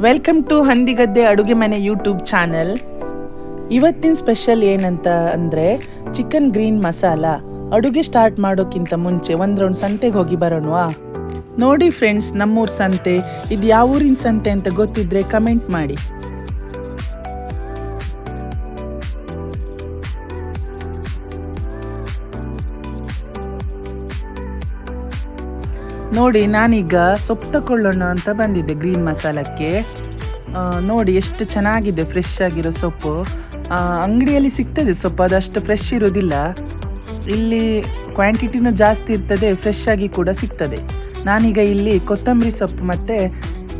Welcome to ಹಂದಿಗದ್ದೆ ಅಡುಗೆ ಮನೆ YouTube channel ಇವತ್ತಿನ ಸ್ಪೆಷಲ್ ಏನಂತ ಅಂದರೆ ಚಿಕನ್ ಗ್ರೀನ್ ಮಸಾಲ ಅಡುಗೆ ಸ್ಟಾರ್ಟ್ ಮಾಡೋಕ್ಕಿಂತ ಮುಂಚೆ ಒಂದು ರೌಂಡ್ ಸಂತೆಗೆ ಹೋಗಿ ಬರೋಣವಾ ನೋಡಿ ಫ್ರೆಂಡ್ಸ್ ನಮ್ಮೂರ ಸಂತೆ ಇದು ಯಾವೂರಿನ ಸಂತೆ ಅಂತ ಗೊತ್ತಿದ್ರೆ ಕಮೆಂಟ್ ಮಾಡಿ ನೋಡಿ, ನಾನೀಗ ಸೊಪ್ಪು ತಗೊಳ್ಳೋಣ ಅಂತ ಬಂದಿದ್ದೆ ಗ್ರೀನ್ ಮಸಾಲಕ್ಕೆ. ನೋಡಿ, ಎಷ್ಟು ಚೆನ್ನಾಗಿದೆ ಫ್ರೆಶ್ ಆಗಿರೋ ಸೊಪ್ಪು. ಅಂಗಡಿಯಲ್ಲಿ ಸಿಗ್ತದೆ ಸೊಪ್ಪು, ಅದಷ್ಟು ಫ್ರೆಶ್ ಇರೋದಿಲ್ಲ ಇಲ್ಲಿ ಕ್ವಾಂಟಿಟಿನೂ ಜಾಸ್ತಿ ಇರ್ತದೆ ಫ್ರೆಶ್ ಆಗಿ ಕೂಡ ಸಿಗ್ತದೆ. ನಾನೀಗ ಇಲ್ಲಿ ಕೊತ್ತಂಬರಿ ಸೊಪ್ಪು ಮತ್ತು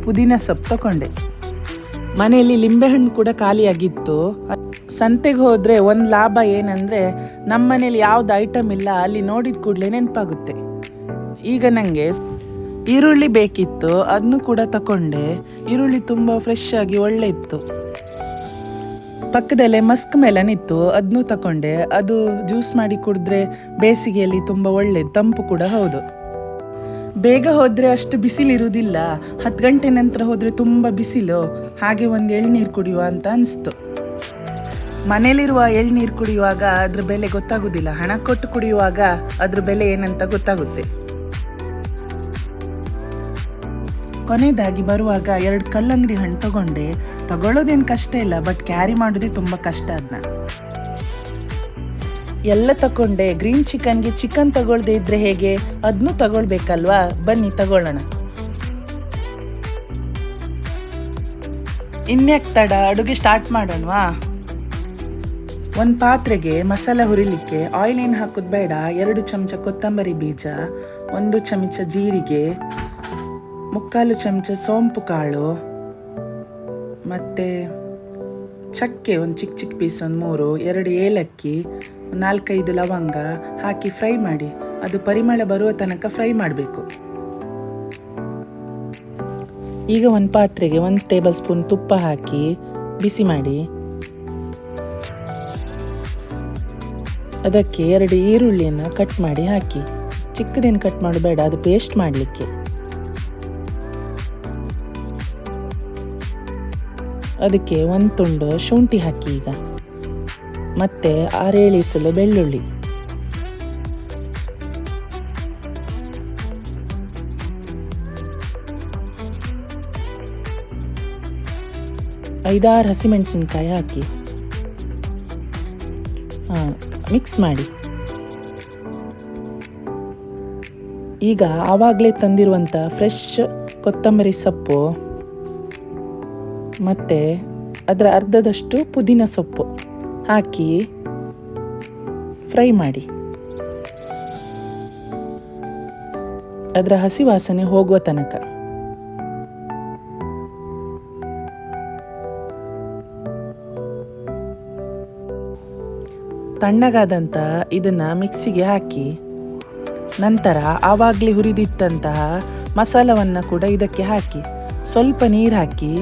ಪುದೀನ ಸೊಪ್ಪು ತಗೊಂಡೆ. ಮನೆಯಲ್ಲಿ ಲಿಂಬೆಹಣ್ಣು ಕೂಡ ಖಾಲಿಯಾಗಿತ್ತು. ಸಂತೆಗೆ ಹೋದರೆ ಒಂದು ಲಾಭ ಏನಂದರೆ ನಮ್ಮ ಮನೇಲಿ ಯಾವ್ದು ಐಟಮ್ ಇಲ್ಲ, ಅಲ್ಲಿ ನೋಡಿದ ಕೂಡಲೇ ನೆನಪಾಗುತ್ತೆ. ಈಗ ನನಗೆ ಈರುಳ್ಳಿ ಬೇಕಿತ್ತು ಅದನ್ನು ಕೂಡ ತಕೊಂಡೆ. ಈರುಳ್ಳಿ ತುಂಬ ಫ್ರೆಶ್ ಆಗಿ ಒಳ್ಳೆ ಇತ್ತು ಪಕ್ಕದಲ್ಲೇ ಮಸ್ಕ್ ಮೆಲನ್ ಇತ್ತು ಅದನ್ನು ತಕೊಂಡೆ. ಅದು ಜ್ಯೂಸ್ ಮಾಡಿ ಕುಡಿದ್ರೆ ಬೇಸಿಗೆಯಲ್ಲಿ ತುಂಬ ಒಳ್ಳೆದು, ತಂಪು ಕೂಡ ಹೌದು. ಬೇಗ ಹೋದರೆ ಅಷ್ಟು ಬಿಸಿಲಿರುವುದಿಲ್ಲ ಹತ್ತು ಗಂಟೆ ನಂತರ ಹೋದರೆ ತುಂಬ ಬಿಸಿಲು. ಹಾಗೆ ಒಂದು ಎಳ್ನೀರು ಕುಡಿಯುವ ಅಂತ ಅನಿಸ್ತು. ಮನೇಲಿರುವ ಎಳ್ನೀರು ಕುಡಿಯುವಾಗ ಅದ್ರ ಬೆಲೆ ಗೊತ್ತಾಗುದಿಲ್ಲ. ಹಣ ಕೊಟ್ಟು ಕುಡಿಯುವಾಗ ಅದ್ರ ಬೆಲೆ ಏನಂತ ಗೊತ್ತಾಗುತ್ತೆ. ಕೊನೆಯದಾಗಿ ಬರುವಾಗ ಎರಡು ಕಲ್ಲಂಗಡಿ ಹಣ್ಣು ತಗೊಂಡೆ. ತಗೊಳ್ಳೋದೇನು ಕಷ್ಟ ಇಲ್ಲ ಬಟ್ ಕ್ಯಾರಿ ಮಾಡೋದೇ ತುಂಬ ಕಷ್ಟ ಅದನ್ನ ಎಲ್ಲ ತಗೊಂಡೆ ಗ್ರೀನ್ ಚಿಕನ್ಗೆ ಚಿಕನ್ ತಗೊಳ್ದೇ ಇದ್ರೆ ಹೇಗೆ? ಅದನ್ನು ತಗೊಳ್ಬೇಕಲ್ವಾ? ಬನ್ನಿ, ತಗೊಳ್ಳೋಣ. ಇನ್ಯಾಕ್ ತಡ? ಅಡುಗೆ ಸ್ಟಾರ್ಟ್ ಮಾಡೋಣವಾ? ಒಂದು ಪಾತ್ರೆಗೆ ಮಸಾಲ ಹುರಿಲಿಕ್ಕೆ ಆಯಿಲ್ ಏನು ಹಾಕೋದು ಬೇಡ? ಎರಡು ಚಮಚ ಕೊತ್ತಂಬರಿ ಬೀಜ, ಒಂದು ಚಮಚ ಜೀರಿಗೆ ಮುಕ್ಕಾಲು ಚಮಚ ಸೋಂಪು ಕಾಳು, ಮತ್ತು ಚಕ್ಕೆ ಒಂದು ಚಿಕ್ಕ ಚಿಕ್ಕ ಪೀಸ್ ಒಂದು ಮೂರು, ಎರಡು ಏಲಕ್ಕಿ, ನಾಲ್ಕೈದು ಲವಂಗ ಹಾಕಿ ಫ್ರೈ ಮಾಡಿ, ಅದು ಪರಿಮಳ ಬರುವ ತನಕ ಫ್ರೈ ಮಾಡಬೇಕು. ಈಗ ಒಂದು ಪಾತ್ರೆಗೆ ಒಂದು ಟೇಬಲ್ ಸ್ಪೂನ್ ತುಪ್ಪ ಹಾಕಿ ಬಿಸಿ ಮಾಡಿ. ಅದಕ್ಕೆ ಎರಡು ಈರುಳ್ಳಿಯನ್ನು ಕಟ್ ಮಾಡಿ ಹಾಕಿ. ಚಿಕ್ಕದೇನು ಕಟ್ ಮಾಡಬೇಡ, ಅದು ಪೇಸ್ಟ್ ಮಾಡಲಿಕ್ಕೆ. ಅದಕ್ಕೆ ಒಂದು ತುಂಡು ಶುಂಠಿ ಹಾಕಿ ಈಗ. ಮತ್ತೆ ಆರೇಳಿಸಲು ಬೆಳ್ಳುಳ್ಳಿ. ಐದಾರು ಹಸಿಮೆಣಸಿನ್ಕಾಯಿ ಹಾಕಿ. ಹಾಂ ಮಿಕ್ಸ್ ಮಾಡಿ. ಈಗ ಆವಾಗಲೇ ತಂದಿರುವಂಥ ಫ್ರೆಶ್ ಕೊತ್ತಂಬರಿ ಸೊಪ್ಪು ಮತ್ತು ಅದರ ಅರ್ಧದಷ್ಟು ಪುದೀನ ಸೊಪ್ಪು ಹಾಕಿ ಫ್ರೈ ಮಾಡಿ. ಅದರ ಹಸಿ ವಾಸನೆ ಹೋಗುವ ತನಕ. ತಣ್ಣಗಾದಂಥ ಇದನ್ನು ಮಿಕ್ಸಿಗೆ ಹಾಕಿ ನಂತರ ಆವಾಗಲೇ ಹುರಿದಿಟ್ಟಂತಹ ಮಸಾಲವನ್ನು ಕೂಡ ಇದಕ್ಕೆ ಹಾಕಿ. ಸ್ವಲ್ಪ ನೀರು ಹಾಕಿ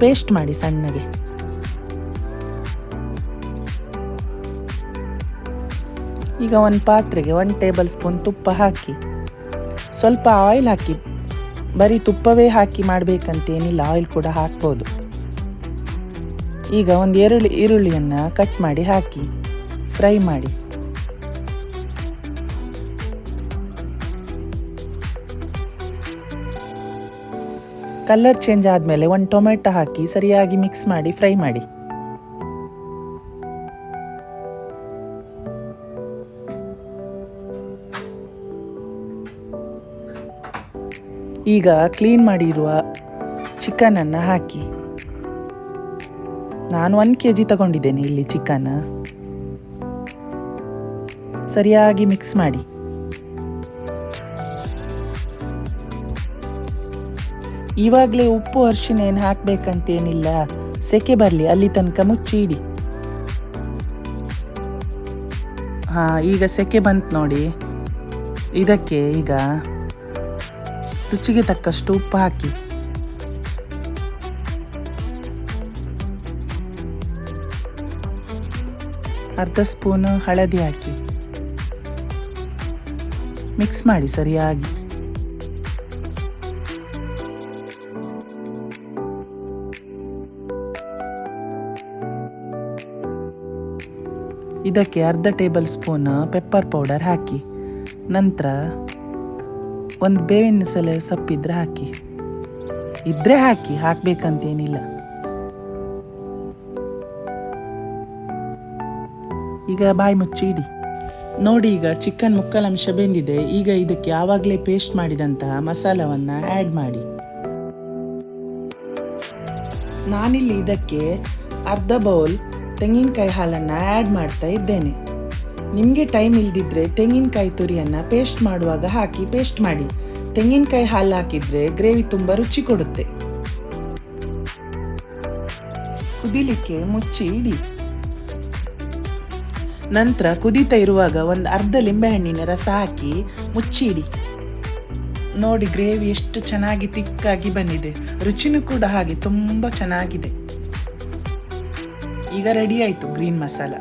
ಪೇಸ್ಟ್ ಮಾಡಿ ಸಣ್ಣಗೆ. ಈಗ ಒಂದು ಪಾತ್ರೆಗೆ ಒಂದು ಟೇಬಲ್ ಸ್ಪೂನ್ ತುಪ್ಪ ಹಾಕಿ. ಸ್ವಲ್ಪ ಆಯಿಲ್ ಹಾಕಿ. ಬರೀ ತುಪ್ಪವೇ ಹಾಕಿ ಮಾಡಬೇಕಂತೇನಿಲ್ಲ ಆಯಿಲ್ ಕೂಡ ಹಾಕ್ಬೋದು. ಈಗ ಒಂದು ಈರುಳ್ಳಿ ಈರುಳ್ಳಿಯನ್ನು ಕಟ್ ಮಾಡಿ ಹಾಕಿ. ಫ್ರೈ ಮಾಡಿ. ಕಲರ್ ಚೇಂಜ್ ಆದಮೇಲೆ ಒಂದು ಟೊಮೆಟೊ ಹಾಕಿ ಸರಿಯಾಗಿ ಮಿಕ್ಸ್ ಮಾಡಿ ಫ್ರೈ ಮಾಡಿ. ಈಗ ಕ್ಲೀನ್ ಮಾಡಿರುವ ಚಿಕನನ್ನು ಹಾಕಿ. ನಾನು ಒಂದು ಕೆ ಜಿ ತಗೊಂಡಿದ್ದೇನೆ ಇಲ್ಲಿ ಚಿಕನ್ ಸರಿಯಾಗಿ ಮಿಕ್ಸ್ ಮಾಡಿ. ಇವಾಗಲೇ ಉಪ್ಪು ಅರಿಶಿನ ಏನು ಹಾಕಬೇಕಂತೇನಿಲ್ಲ. ಸೆಕೆ ಬರಲಿ, ಅಲ್ಲಿ ತನಕ ಮುಚ್ಚಿ ಇಡಿ ಹಾಂ, ಈಗ ಸೆಕೆ ಬಂತು ನೋಡಿ. ಇದಕ್ಕೆ ಈಗ ರುಚಿಗೆ ತಕ್ಕಷ್ಟು ಉಪ್ಪು ಹಾಕಿ. ಅರ್ಧ ಸ್ಪೂನು ಹಳದಿ ಹಾಕಿ. ಮಿಕ್ಸ್ ಮಾಡಿ ಸರಿಯಾಗಿ. ಇದಕ್ಕೆ ಅರ್ಧ ಟೇಬಲ್ ಸ್ಪೂನ್ ಪೆಪ್ಪರ್ ಪೌಡರ್ ಹಾಕಿ. ನಂತರ ಒಂದು ಬೇವಿನ ಸಲ ಸೊಪ್ಪಿದ್ರೆ ಹಾಕಿ. ಇದ್ರೆ ಹಾಕಿ, ಹಾಕಬೇಕಂತೇನಿಲ್ಲ. ಈಗ ಬಾಯಿ ಮುಚ್ಚಿ ಇಡಿ. ನೋಡಿ ಈಗ ಚಿಕನ್ ಮುಕ್ಕಲಂಶ ಬೆಂದಿದೆ. ಈಗ ಇದಕ್ಕೆ ಆವಾಗಲೇ ಪೇಸ್ಟ್ ಮಾಡಿದಂತಹ ಮಸಾಲವನ್ನು ಆ್ಯಡ್ ಮಾಡಿ. ನಾನಿಲ್ಲಿ ಇದಕ್ಕೆ ಅರ್ಧ ಬೌಲ್ ತೆಂಗಿನಕಾಯಿ ಹಾಲನ್ನು ಆ್ಯಡ್ ಮಾಡ್ತಾ ಇದ್ದೇನೆ. ನಿಮಗೆ ಟೈಮ್ ಇಲ್ದಿದ್ರೆ ತೆಂಗಿನಕಾಯಿ ತುರಿಯನ್ನು ಪೇಸ್ಟ್ ಮಾಡುವಾಗ ಹಾಕಿ ಪೇಸ್ಟ್ ಮಾಡಿ. ತೆಂಗಿನಕಾಯಿ ಹಾಲು ಹಾಕಿದರೆ ಗ್ರೇವಿ ತುಂಬ ರುಚಿ ಕೊಡುತ್ತೆ. ಕುದಿಲಿಕ್ಕೆ ಮುಚ್ಚಿ ಇಡಿ. ನಂತರ ಕುದೀತಾ ಇರುವಾಗ ಒಂದು ಅರ್ಧ ಲಿಂಬೆಹಣ್ಣಿನ ರಸ ಹಾಕಿ ಮುಚ್ಚಿ ಇಡಿ. ನೋಡಿ ಗ್ರೇವಿ ಎಷ್ಟು ಚೆನ್ನಾಗಿ ತಿಕ್ಕಾಗಿ ಬಂದಿದೆ. ರುಚಿನೂ ಕೂಡ ಹಾಗೆ ತುಂಬ ಚೆನ್ನಾಗಿದೆ. ಈಗ ರೆಡಿ ಆಯಿತು ಗ್ರೀನ್ ಮಸಾಲ